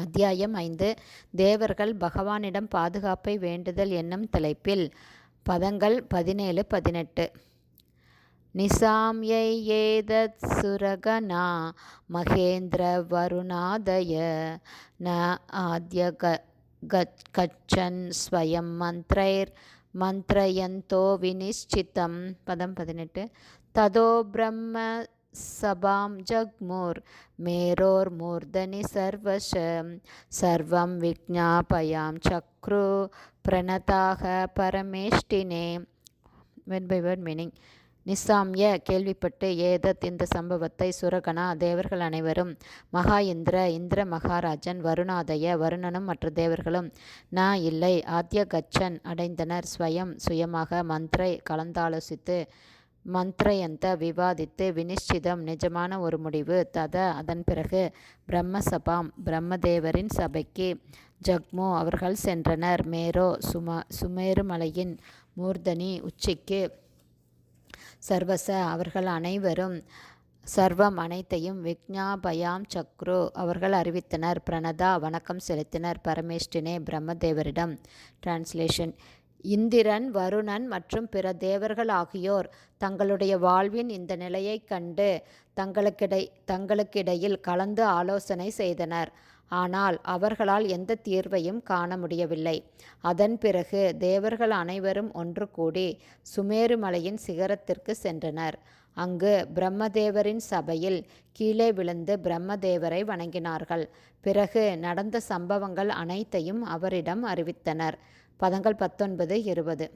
அத்தியாயம் ஐந்து. தேவர்கள் பகவானிடம் பாதுகாப்பை வேண்டுதல் என்னும் தலைப்பில் பதங்கள் பதினேழு பதினெட்டு. நிசாம்யை ஏதத் சுரகனா? மகேந்திர வருணாதய? ந ஆத்ய கச்சன் ஸ்வயம் மந்திரைர் மந்திரயந்தோ வினிஷ்சிதம் பதம் பதினெட்டு. ததோ பிரம்ம சபாம் ஜக்மூர் மேரோர் மூர்தனி சர்வஷ சர்வம் விஜாபயாம் சக்ரு பிரணதாக பரமேஷ்டினே வென் பை வேர்ட் மீனிங் நிசாம்ய கேள்விப்பட்டு ஏதத் இந்த சம்பவத்தை சுரகணா தேவர்கள் அனைவரும் மகா இந்திர இந்திர மகாராஜன் வருணாதய வருணனும் மற்ற தேவர்களும் நா இல்லை ஆத்ய கச்சன் அடைந்தனர். ஸ்வயம் சுயமாக மந்திரை கலந்தாலோசித்து மந்திரயந்த விவாதித்து வினிஷ்சிதம் நிஜமான ஒரு முடிவு. தத அதன் பிறகு பிரம்மசபாம் பிரம்மதேவரின் சபைக்கு ஜக்மோ அவர்கள் சென்றனர். மேரோ சுமா சுமேருமலையின் மூர்தனி உச்சிக்கு சர்வச அவர்கள் அனைவரும் சர்வம் அனைத்தையும் விக்ஞாபயாம் சக்ரு அவர்கள் அறிவித்தனர். பிரணதா வணக்கம் செலுத்தினர். பரமேஷ்டினே பிரம்மதேவரிடம் டிரான்ஸ்லேஷன் இந்திரன் வருணன் மற்றும் பிற தேவர்கள் ஆகியோர் தங்களுடைய வாழ்வின் இந்த நிலையை கண்டு தங்களுக்கிடை தங்களுக்கிடையில் கலந்து ஆலோசனை செய்தனர். ஆனால் அவர்களால் எந்த தீர்வையும் காண முடியவில்லை. அதன் பிறகு தேவர்கள் அனைவரும் ஒன்று கூடி சுமேருமலையின் சிகரத்திற்கு சென்றனர். அங்கு பிரம்மதேவரின் சபையில் கீழே விழுந்து பிரம்மதேவரை வணங்கினார்கள். பிறகு நடந்த சம்பவங்கள் அனைத்தையும் அவரிடம் அறிவித்தனர். பதங்கள் பத்தொன்பது இருபது.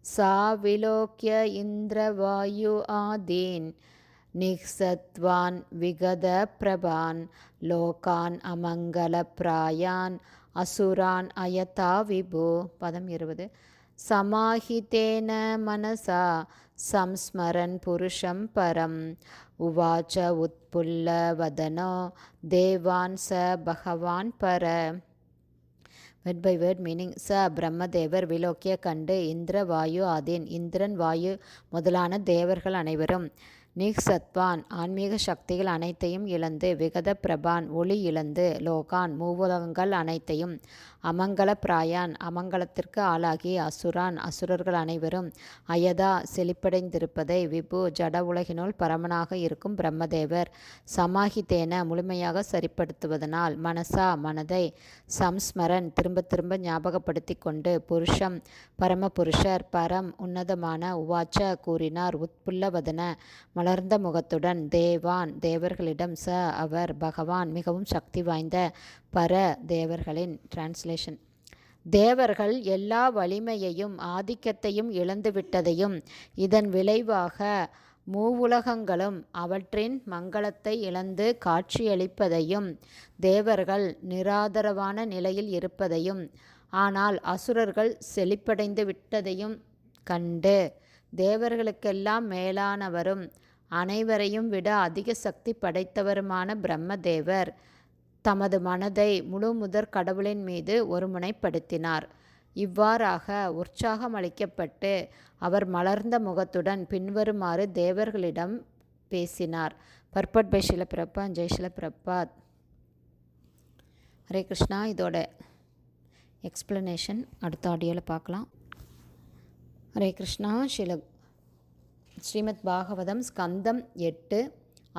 சா விலோக்கிய இந்திரவாயு ஆதீன் நிக்சத்வான் விகத பிரபான் லோகான் அமங்கல பிராயான் அசுரான் அயதா விபு பதம் இருபது. சமாஹிதேன மனசா சம்ஸ்மரன் புருஷம் பரம். உவாச்ச உத்புல்ல வதனோ தேவான் ச பகவான் பர. வெட் பை வேர்ட் மீனிங் ச பிரம்மதேவர் விலோக்கிய கண்டு இந்திர வாயு ஆதீன். இந்திரன் வாயு முதலான தேவர்கள் அனைவரும். நிக் சத்வான் ஆன்மீக சக்திகள் அனைத்தையும் இழந்து விகத பிரபான் ஒளி இழந்து லோகான் மூவுலகங்கள் அனைத்தையும் அமங்கல பிராயான் அமங்கலத்திற்கு ஆளாகி அசுரான் அசுரர்கள் அனைவரும் அயதா செழிப்படைந்திருப்பதை விபு ஜட உலகினுள் பரமனாக இருக்கும் பிரம்மதேவர் சமாஹிதேன முழுமையாக சரிப்படுத்துவதனால் மனசா மனதை சம்ஸ்மரன் திரும்ப திரும்ப ஞாபகப்படுத்தி கொண்டு புருஷம் பரமபுருஷர் பரம் உன்னதமான உவாச்ச கூறினார். உட்புல்லவதன மலர்ந்த முகத்துடன் தேவான் தேவர்களிடம் ச அவர் பகவான் மிகவும் சக்தி வாய்ந்த பர தேவர்களின் டிரான்ஸ்லேஷன் தேவர்கள் எல்லா வலிமையையும் ஆதிக்கத்தையும் இழந்துவிட்டதையும் இதன் விளைவாக மூவுலகங்களும் அவற்றின் மங்களத்தை இழந்து காட்சியளிப்பதையும் தேவர்கள் நிராதரவான நிலையில் இருப்பதையும் ஆனால் அசுரர்கள் செழிப்படைந்து விட்டதையும் கண்டு தேவர்களுக்கெல்லாம் மேலானவரும் அனைவரையும் விட அதிக சக்தி படைத்தவருமான பிரம்மதேவர் தமது மனதை முழு முதற் கடவுளின் மீது ஒருமுனைப்படுத்தினார். இவ்வாறாக உற்சாகம் அளிக்கப்பட்டு அவர் மலர்ந்த முகத்துடன் பின்வருமாறு தேவர்களிடம் பேசினார். பர்பட் பை ஷிலப்பிரப்பா ஜெய் ஷிலப்பிரப்பாத் ஹரே கிருஷ்ணா. இதோட எக்ஸ்ப்ளனேஷன் அடுத்த ஆடியோவில் பார்க்கலாம். ஹரே கிருஷ்ணா. ஷில ஸ்ரீமத் பாகவதம் ஸ்கந்தம் எட்டு.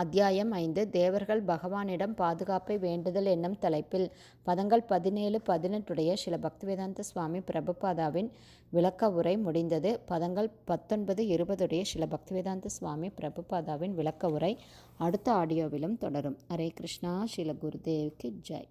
அத்தியாயம் ஐந்து தேவர்கள் பகவானிடம் பாதுகாப்பை வேண்டுதல் என்னும் தலைப்பில். பதங்கள் பதினேழு பதினெட்டுடைய சில பக்திவேதாந்த சுவாமி பிரபுபாதாவின் விளக்க உரை முடிந்தது. பதங்கள் பத்தொன்பது இருபதுடைய சில பக்திவேதாந்த சுவாமி பிரபுபாதாவின் விளக்க உரை அடுத்த ஆடியோவிலும் தொடரும். ஹரே கிருஷ்ணா ஸ்ரீல குருதேவ்க்கு ஜெய்.